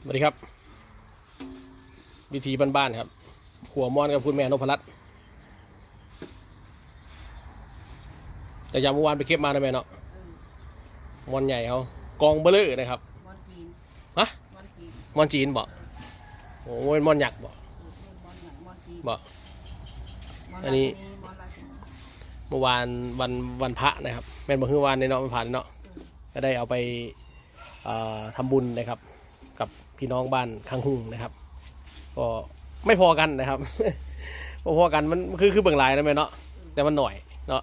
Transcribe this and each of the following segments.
สวัสดีครับ วิธีบ้านๆครับหัวมอนกับคุณแม่นพรัตน์แต่ยามเมื่อวานไปเก็บมาได้ไหมเนาะมอนใหญ่เขากองเบลอนะครับมอนจีนฮะมอนจีนมอนจีนบอกโอ้ยมอนหยักบอกมอนหนังมอนจีนบอกอันนี้เมื่อวานวันวันพระนะครับแม่นบอกคือวานในเนาะมันผ่านเนาะก็ได้เอาไปเอ่อทำบุญนะครับ กับพี่น้องบ้านข้างหุ่งนะครับ ก็ไม่พอกันนะครับพอๆกันมันคือคือเบิ่งหลายนะแม่เนาะแต่มันหน่อยเนาะ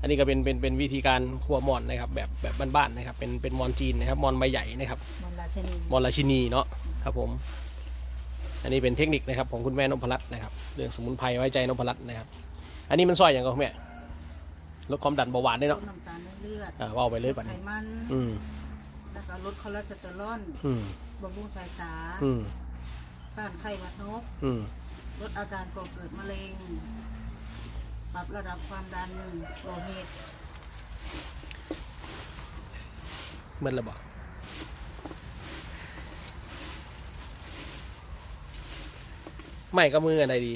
อันนี้ก็เป็นเป็นเป็นวิธีการขัวมอนนะครับ แบบแบบบ้านๆนะครับ เป็นเป็นมอนจีนนะครับมอนใบใหญ่นะครับมอนราชินีมอลราชินีเนาะครับผม อันนี้เป็นเทคนิคนะครับของคุณแม่นพรัตน์นะครับเรื่องสมุนไพรไว้ใจนพรัตน์นะครับ อันนี้มันซอยอย่างก็แม่ลดความดันเบาหวานได้ลเนาะดน้ำตาลในเลือดอ่าว่าไปเลยลปัดดไขนี้มันอืมแล้วก็ลดคอเลสเตอรอลอืม บำรุงสายตาอืมต้านไข้หวัดนก อืมลดอาการก่อเกิดมะเร็ง ปรับระดับความดันโลหิตเหมือนระบอกไม่ก็มืออะไรดี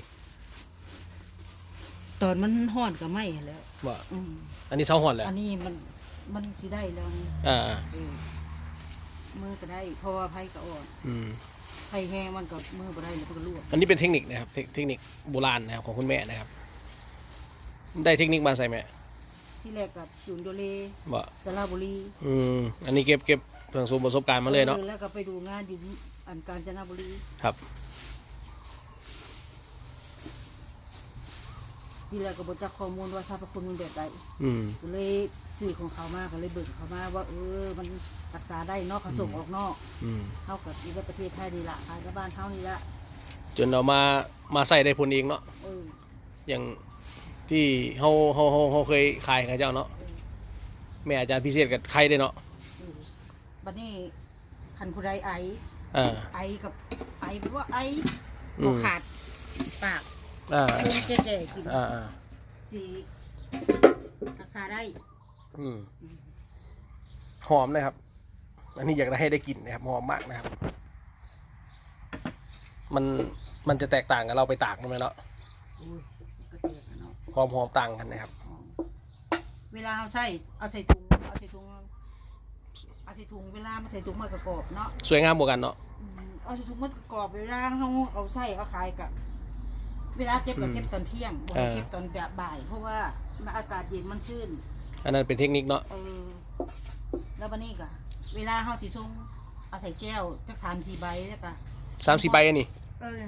ตอนมันห่อนก็ไม่แล้วว่าอืมอันนี้เสาหอนแหละอันนี้มันมันสิได้แล้วนี่อ่า เออ มือก็ได้เพราะว่าไผ่ก็อ่อนอืมไผ่แห้งมันก็มือบ่ได้มันก็ลวกอันนี้เป็นเทคนิคนะครับเทคเทคนิคโบราณนะครับของคุณแม่นะครับ ได้เทคนิคมาใส่ไหมที่แรกกับศูนย์โดเลว่าสระบุรีอืมอันนี้เก็บเก็บเพื่องสูมประสบการณ์มาเลยเนาะออแล้วก็ไปดูงานอยู่อันกาญจนบุรีครับ ที่แรกก็บจักข้อมูลว่าสรรพคุณมันแบบใดอืมก็เลยสื่อของเขามาก็เลยเบิ่งเขามาว่า เออ มันรักษาได้เนอกเขาส่งออกนอกอืมเท่ากับอีกประเทศไทยนี่ละขายกับบ้านเท่านี่ละจนเรามามาใส่ได้ผลเองเนาะเอออย่างที่เฮาเฮาเฮาเฮาเคยขายกับเจ้าเนาะแม่อาจารย์พิเศษกับใครได้เนาะเออบัดนี้คันผู้ใดไอ อ่า ไอกับไอเป็นว่าไออืบ่มขาดปาก อ่าคงแก่ๆกินอ่าอ่าสีรักษาได้อืมหอมนะครับ อันนี้อยากได้ให้ได้กลิ่นนะครับหอมมากนะครับ มันมันจะแตกต่างกับเราไปตากมั้ยเนาะอุ้ยกระเทียมอะเนาะความหอมต่างกันนะครับเวลาเอาใส่เอาใส่ถุงเอาใส่ถุงเอาใส่ถุงเวลามาใส่ถุงมากระกอบเนาะสวยงามบวกกันเนาะอืมเอาใส่ถุงมากระกอบเวลาเขาเอาใส่เอาขายกับ เวลาเก็บก็อืมเก็บตอนเที่ยงบ่เอให้อเก็บตอนแบบบ่าย เพราะว่ามันอากาศเย็นมันชื้น อันนั้นเป็นเทคนิคเนาะเออแล้วบันนี้ก็เวลาเขาสีส้มเอาใส่แก้วจักสามสี่ใบแล้วก็สามสี่ใบอันนี้เออ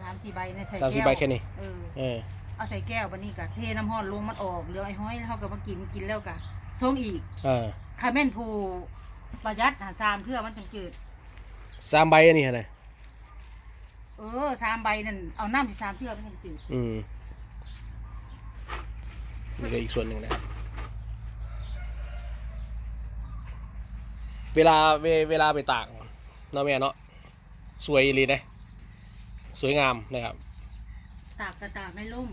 สามสี่ใบในใส่สามสี่แก้วใบแค่นี้เออ เออเอาใส่แก้วบันนี้ก็เทน้ำห้อนลงมันออกเหลือไอ้ห้อยแล้วเขาก็มากินกินแล้วก็ส่งอีกอ่าคาแม่นผู้ประหยัดหาสามเพื่อมันจังจืดสามใบอันนี้ฮะนะเออสามใบนั่นเอาน้ำที่สามเพื่อมันจังจืดอืมนี่ก็อีกส่วนหนึ่งนะครับเวลาเวเวลาไปตากเนาะแม่เนาะสวยเลยนะ สวยงามนะครับ ตากกระตากในร่ม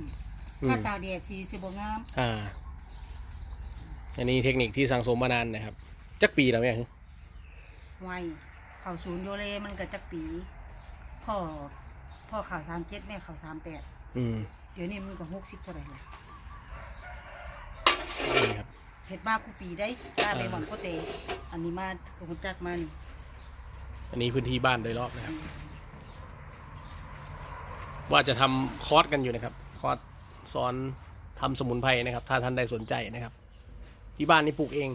อืม ถ้าตากแดดสีสิบงามอ่า อันนี้เทคนิคที่สังสมมานานนะครับ จักปีแล้วแม่ ไวเข่าศูนย์โยเลมันก็จะปี พ่อพ่อข่าวสามเจ็ดแม่ข่าวสามแปดอืมเดี๋ยวนี้มันก็หกสิบเท่าไหร่ละนี่ครับ เห็ดมากกูปีได้กล้าไปหวังก็เตอันนี้มาคุณจักมันอันนี้พื้นที่บ้านโดยรอบนะครับ ว่าจะทำคอร์สกันอยู่นะครับ คอร์สสอนทำสมุนไพรนะครับ ถ้าท่านใดสนใจนะครับ ที่บ้านนี่ปลูกเอง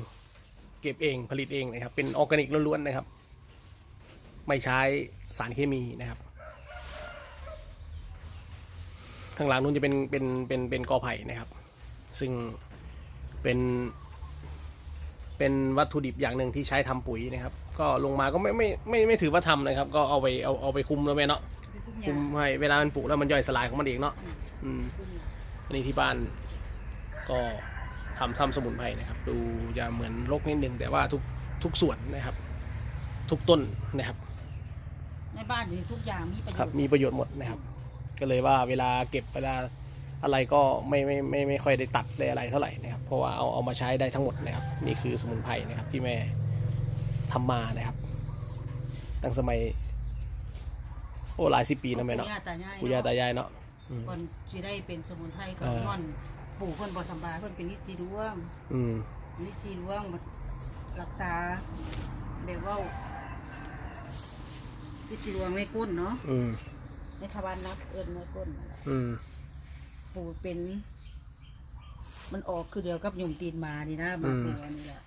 เก็บเองผลิตเองนะครับ เป็นออร์แกนิกล้วนๆนะครับ ไม่ใช้ สารเคมีนะครับ ข้างหลังนู้นจะเป็นเป็นเป็นเป็นกอไผ่นะครับ ซึ่งเป็นเป็นวัตถุดิบอย่างหนึ่งที่ใช้ทำปุ๋ยนะครับ ก็ลงมาก็ไม่ไม่ไม่ไม่ถือว่าทำนะครับ ก็เอาไปเอาเอาไปคุมแล้วแม่เนาะคุมให้เวลามันปลูกแล้วมันย่อยสลายของมันเองเนาะอืมอันนี้ที่บ้านก็ทำทำสมุนไพรนะครับ ดูจะเหมือนรกนิดนึงแต่ว่าทุกทุกส่วนนะครับ ทุกต้นนะครับ ในบ้านนี่ทุกอย่างมีประโยครับชน์มีประโยชน์หมดนะครับ ก็เลยว่าเวลาเก็บเวลาอะไรก็ไม่ไม่ไม่ไม่ค่อยได้ตัดได้อะไรเท่าไหร่นะครับ เพราะว่าเอาเอามาใช้ได้ทั้งหมดนะครับ นี่คือสมุนไพรนะครับที่แม่ทำมานะครับ ตั้งสมัย โอ้หลายสิบปีนะแม่เนาะปู่ย่าตายายปู่ย่าตายายเนาะอืมก่อนสิได้เป็นสมุนไพรก็เออนอนปู่เพิ่นบ่สำบายเพิ่นเป็นนิสีดวงอืมนิสีดวงมารักษาแบบว่า นิสีดวงในก้นเนาะอืมในทวารนับเอิ้นในก้นนั่นแหละอืมปู่เป็น มันออกคือเดียวกับหยุ่มตีนหมานี่นะมาปู่อันนี้แหละ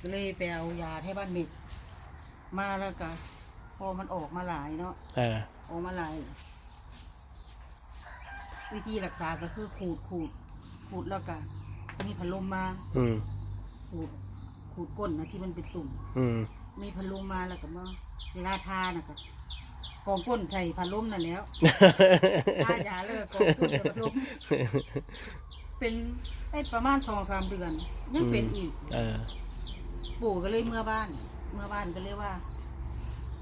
ก็เลยไปเอายาให้บ้านเม็ดมาแล้วก็พอมันออกมาหลายเนาะอ่าออกมาหลายวิธีรักษาก็คือขูดขูดขูดแล้วก็มีพัดลมมาอืมขูดขูดก้นนะที่มันเป็นตุ่มอืมมีพัดลมมาแล้วก็มา เวลาทานะก็กองก้นใส่พัดลมนั่นแหล้วทายาเลยกองก้นใส่พัดลมเป็นได้ประมาณสองสามเดือน ยังเป็นอีก เออ ปู่ก็เลยเมื่อบ้าน เมื่อบ้านก็เลยว่า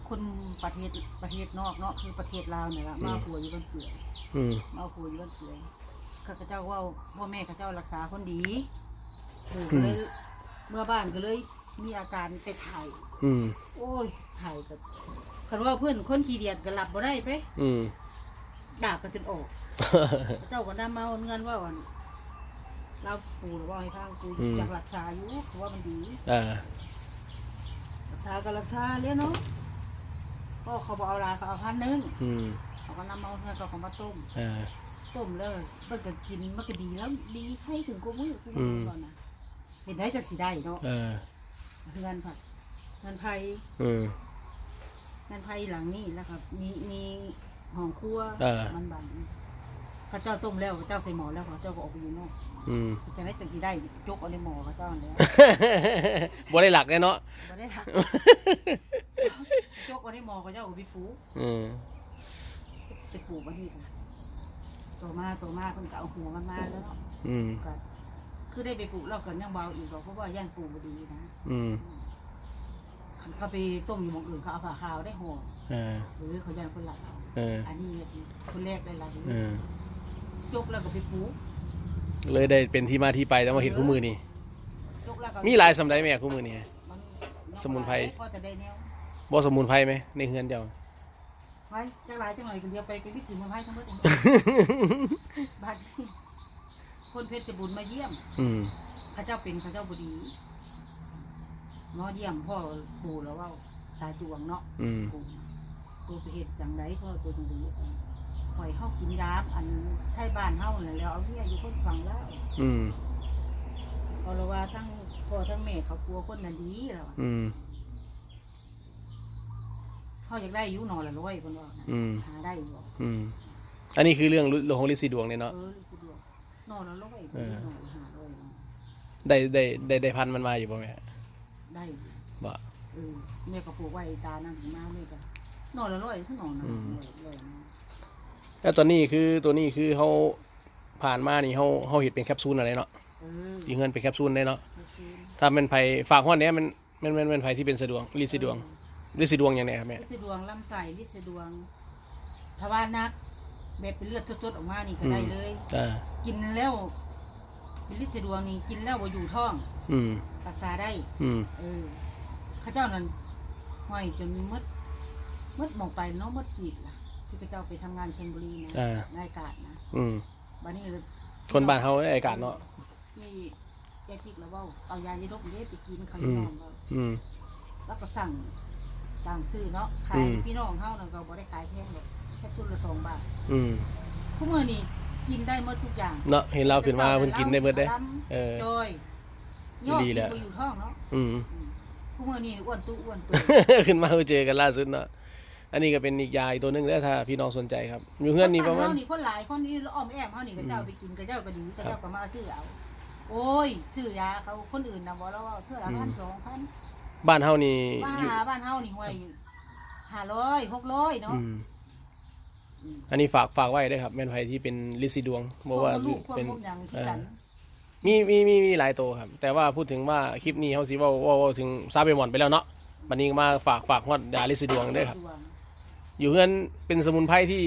คนประเทศประเทศนอกเนาะคือประเทศลาวเนี่ยละมาผัวอยู่บนเกลืออืมมาผัวอยู่บนเกลือข้าพเจ้าว่าพ่อแม่ข้าเจ้ารักษาคนดีปู่ก็เลย เมื่อบ้านก็เลยมีอาการไปถ่ายอืม โอ้ยถ่ายกับคันว่าเพื่อนคนขี้เดียดก็หลับบ่ได้ไปอืม ดาบก็จนออกข้าเจ้าก็นำมาเอาเงินว่าวันเราปู่หรือว่าให้ทางกูอืมอยากรักษาอยู่คือว่ามันดีอ่ารักษาก็รักษาเลี้ยเนาะก็เขาบอกเอาลาเขาเอาพันหนึงอืม เขาก็นำเอาเงินเขาของมาต้มอ่าต้มแล้วมันก็กินมันก็ดีแล้วดีให้ถึงกูมือกูอืมือมก่อนนะ เห็นได้จากสีได้เนาะเออเงินผัดเงินไผ่อืมเงินไผ่หลังนี่แล้วครับมีมีห้องครัวเออ มันบันเข้าเจ้าต้มแล้วข้าเจ้าใส่หม้อแล้วเขาเจ้าก็ออกไปอยู่นอกอืม จะได้จากสีได้จกเอาในหม้อเขาเจ้าแล้วบ่ได้หลักแน่เนาะ บ่ได้ทักจกเอาในหม้อเขาเจ้าเอาไปปลูกอืมไปปลูกมาดีค่ะตัวมาตัวมาเพิ่นก็เอาหัวมันมาแล้วเนาะอืม ก็ คือได้ไปปลูกเราก็ยังเบาอีกหรอกเพราะว่าย่านปลูกบ่ดีนะอืมคันเขาไปต้มอยู่หมองอื่นเขาเอาผ้าขาวได้ห่ออ่าหรือเขาย่านคนหลักเอาเอออันนี้คนแรกได้ละเออ จกแล้วก็ไปปลูกเลยได้เป็นที่มาที่ไปแต่มาเห็นคู่มือนี่จกแล้วก็มีหลายสำไดแม่คู่มือนี่ มันสมุนไพร พอจะได้แนวบ่สมุนไพรไหมในเฮือนเดียว ไว้จังหลายจังหน่อยก็เดียวไปก็วิถีเมืองไทยทั้งหมดเองบ้านนี้ คนเพชรบุญมาเยี่ยม อืมข้าเจ้าเป็นข้าเจ้าบดีหมอเยี่ยมพ่อปู่แล้วว่าตายจวงเนาะอืมปู่ตัวไปเหตุจังไรพ่อตัวจังดีปล่อยเข้ากินยาอันไทยบ้านเฮาเนี่ยแล้วเอาเนี่ยอยู่คนฟังแล้วอืมเพอเราว่าทั้งพ่อทั้งแม่เขากลัวคนนั้นดีแล้วอะอืมเขาอยากได้อยุหนอละร้อยคนว่านะอืมหาได้อยู่บ่อืมอันนี้คือเรื่องเรื่องของฤทธิ์สีดวงเนี่ยเอเนาะอรู้สึกว่าหนอละร้อยเออหนอละห้าร้อยได้ได้ได้ได้พันธุ์มันมาอยู่ป่ะแม่ได้บ่เออแม่ก็ปลูกไว้ตานั่นถึงมาแม่ก็หนอละร้อยทั้งหนอนะอืมร้อยร้อยนะแล้วตัวนี้คือตัวนี้คือเขาผ่านมานี่เขาเขาเห็ดเป็นแคปซูลอะไรเนาะเออที่เงินเป็นแคปซูลได้เนาะโอเคถ้าเป็นไผ่ฝากห้อนเนี้ยมันมันมันเป็นไผ่ที่เป็นสะดวงฤทธิ์สีดวงฤทธิ์สีดวงอย่างไรครับแม่ลิสะดวงลำไส้ลิสะดวงถ้าว่านัก แบบเป็นเลือดสดๆออกมานี่ก็ได้เลย อ่ากินแล้วเป็นลิสะดวงนี่กินแล้วบ่อยู่ท้องอืม รักษาได้ อืม เออเข้าเจ้านั่นห้อยจนมดมดหมองไปเน้องมดจีบล่ะ ที่เข้าเจ้าไปทำงานชลบุรีนะอ่า นายกาดนะอืมบ้านนี้เลยคนบ้านเขาไอ้กาดเนาะ นี่แกจิกแล้วเว่าเอายายีดกเด้ไปกินเขาอืพี่มน้องเราอืม แล้วก็สั่งสั่งซื้อเนาะขายอืม พี่น้องเฮานั่นก็บ่ได้ขายแพงหรอก แค่ชุดละสองบาทอืมทุกมื้อนี่กินได้หมดทุกอย่างเนาะเห็นเราขึ้นมาเพิ่นกินได้เบิดได้เออจอยยอดดีกินแหละบ่อยู่ท้องเนาะอืมอืมทุกมื้อนี่อ้วนตุ้อ้วนตุ้ขึ้นมาเจอกันล่าสุดเนาะอันนี้ก็เป็นอีกยาอีกตัวหนึงแล้วถ้าพี่น้องสนใจครับอยู่เพื่อนนี่ประมาณเฮนี่คนหลายคนนี่อ้อมแอมเฮานี่ก็เจ้าไปกินก็เจ้าก็ดีก็เจ้าก็มาซื้อเอาโอ้ยซื้อยาเขาคนอื่นน่ะบ่แล้วว่าเท่าละพันสองพันบ้านเฮานี่บ้านอยู่หาบ้านเฮานี่ห่วยห้าร้อยหกร้อยเนาะ อืมอันนี้ฝากฝากไว้ด้วยครับแม่นไผที่เป็นลิซิดวงบอกว่าลูกควบเป็นคุมอย่างที่เอ่กัอนมีมีมีมีหลายตัวครับ แต่ว่าพูดถึงว่าคลิปนี้เฮาสิเว้าเว้าเว้าถึงซาเบมอนไปแล้วเนาะบัดนี้มาฝากฝากฮอดยาลิซิดวงด้วยครับดวงอยู่เพื่อนเป็นสมุนไพรที่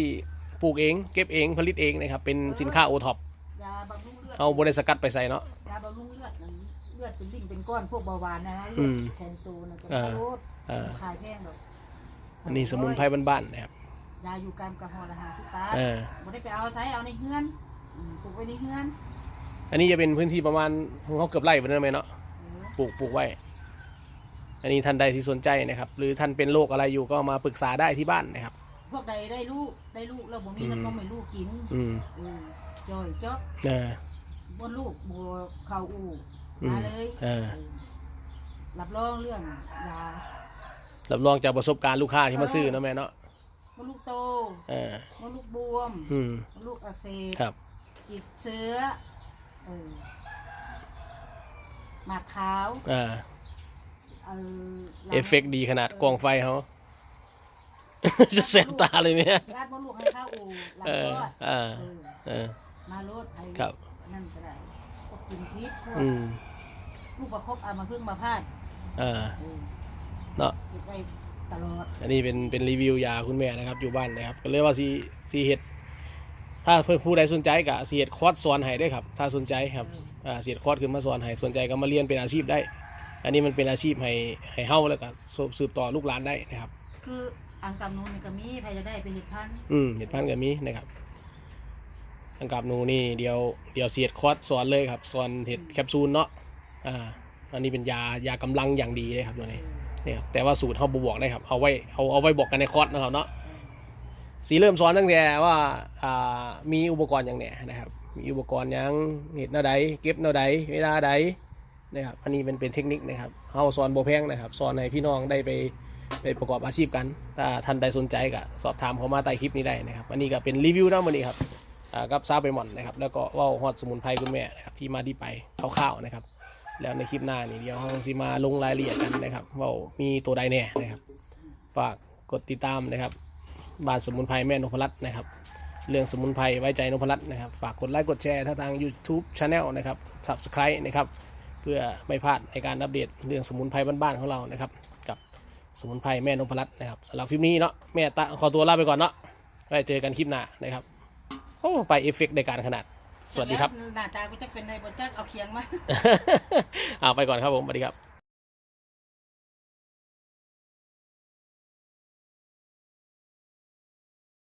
ปลูกเอง เก็บเองผลิตเองนะครับ เป็นสินค้าโอท็อปยาบำรุงเลือดเอาบริสกัดไปใส่เนาะยาบำรุงเลือดนั่นเลือดเป็นลิ่งเป็นก้อนพวกเบาหวานนะอืเลือดมแทนโตนะจะอ่าโรดอ่าขายแพงแบบอันนี้สมุนไพรบ้านๆนะครับ ยาอยู่กามกระหอละห้าสิบบาทเออ บ่ได้ไปเอาใช้เอาในเฮือนอืมปลูกไว้ในเฮือนอันนี้จะเป็นพื้นที่ประมาณของเขาเกือบไร่ไปนั่นไหมเนาะเออปลูกปลูกไว้ อันนี้ท่านใดที่สนใจนะครับ หรือท่านเป็นโรคอะไรอยู่ก็มาปรึกษาได้ที่บ้านนะครับ พวกใดได้ลูกได้ลูกแล้วบ่มีมันอืมก็ไม่ลูกกินอืมเออจอยจ๊อกเออ บ่ลูกบ่เข้าอู่อืมมาเลยเออ เออรับรองเรื่องยารับรองจากประสบการณ์ลูกค้าที่มาซื้อเนาะแม่เนาะ บ่ลูกโตเออบ่ลูกบวมอืมบ่ลูกอักเสบครับกิดเชื้อเออหมากขาวอ่า เออหลังเอฟเฟกต์ดีขนาดกองไฟเขา จะแสบตาเลยไหมลาดบ่ลูกให้เข้าอู่หลังเออรอดอ่าเออเออ มาโลดไอ้ครับ นั่นก็ได้พวกกินพิษพวกอืมลูกประคบเอามาพึ่งมาพาดอ่าเออเนาะ เก็บไว้ ตลอดอันนี้เป็นเป็นรีวิวยาคุณแม่นะครับอยู่บ้านนะครับก็เลยว่าสีสีเห็ดถ้าเพื่อนผู้ใดสนใจก็สีเห็ดคอร์สสอนให้ได้ครับ ถ้าสนใจครับอ่าสีเห็ดคอร์สขึ้นมาสอนให้สนใจก็มาเรียนเป็นอาชีพได้ อันนี้มันเป็นอาชีพให้ให้เฮ้าแล้วก็สืบสืบต่อลูกหลานได้นะครับ คืออังกำนูนนี่ก็มีใครจะได้ไปเห็ดพันธุ์อืมเห็ดพันธุ์ก็มีนะครับอังกับหนูนี่เดียวเดียวเสียดคอร์สสอนเลยครับสอนเห็ดแคปซูลเนาะอ่าอันนี้เป็นยายากำลังอย่างดีเลยครับตัวนี้เนี่ยครับแต่ว่าสูตรเขาบอกได้ครับเอาไว้เอาเอาไว้บอกกันในคอร์สนะครับเนาะสีเริ่มสอนตั้งแต่ว่าอ่ามีอุปกรณ์อย่างเนี้ยนะครับมีอุปกรณ์หยังเห็ดแนวใดเก็บแนวใดเวลาใดนะครับอันนี้เป็นเป็นเทคนิคนะครับเขาสอนโบแพงนะครับสอนให้พี่น้องได้ไปไปประกอบอาชีพกัน ถ้าท่านใดสนใจก็สอบถามเขามาใต้คลิปนี้ได้นะครับ อันนี้ก็เป็นรีวิวนะวันนี้ครับอ่ากับซาไปหมอนนะครับ แล้วก็ว่าฮอดสมุนไพรคุณแม่นะครับที่มาที่ไปคร่าวๆนะครับ แล้วในคลิปหน้านี่เดี๋ยวเราสิมาลงรายละเอียดกันนะครับว่ามีตัวใดแน่นะครับ ฝากกดติดตามนะครับบ้านสมุนไพรแม่นพรัตน์นะครับ เรื่องสมุนไพรไว้ใจนพรัตน์นะครับ ฝากกดไลค์กดแชร์ถ้าทาง YouTube Channel นะครับ Subscribe นะครับ เพื่อไม่พลาดในการอัปเดตเรื่องสมุนไพรบ้านๆของเรานะครับ กับสมุนไพรแม่นพรัตน์นะครับสำหรับคลิปนี้เนาะแม่ตะขอตัวลาไปก่อนเนาะไว้เจอกันคลิปหน้านะครับโอ้ไปเอฟเฟกต์ในการขนาด สวัสดีครับ หน้าตากูจะเป็นในบนจักเอาเคียงมา เอาไปก่อนครับผมสวัสดีครับ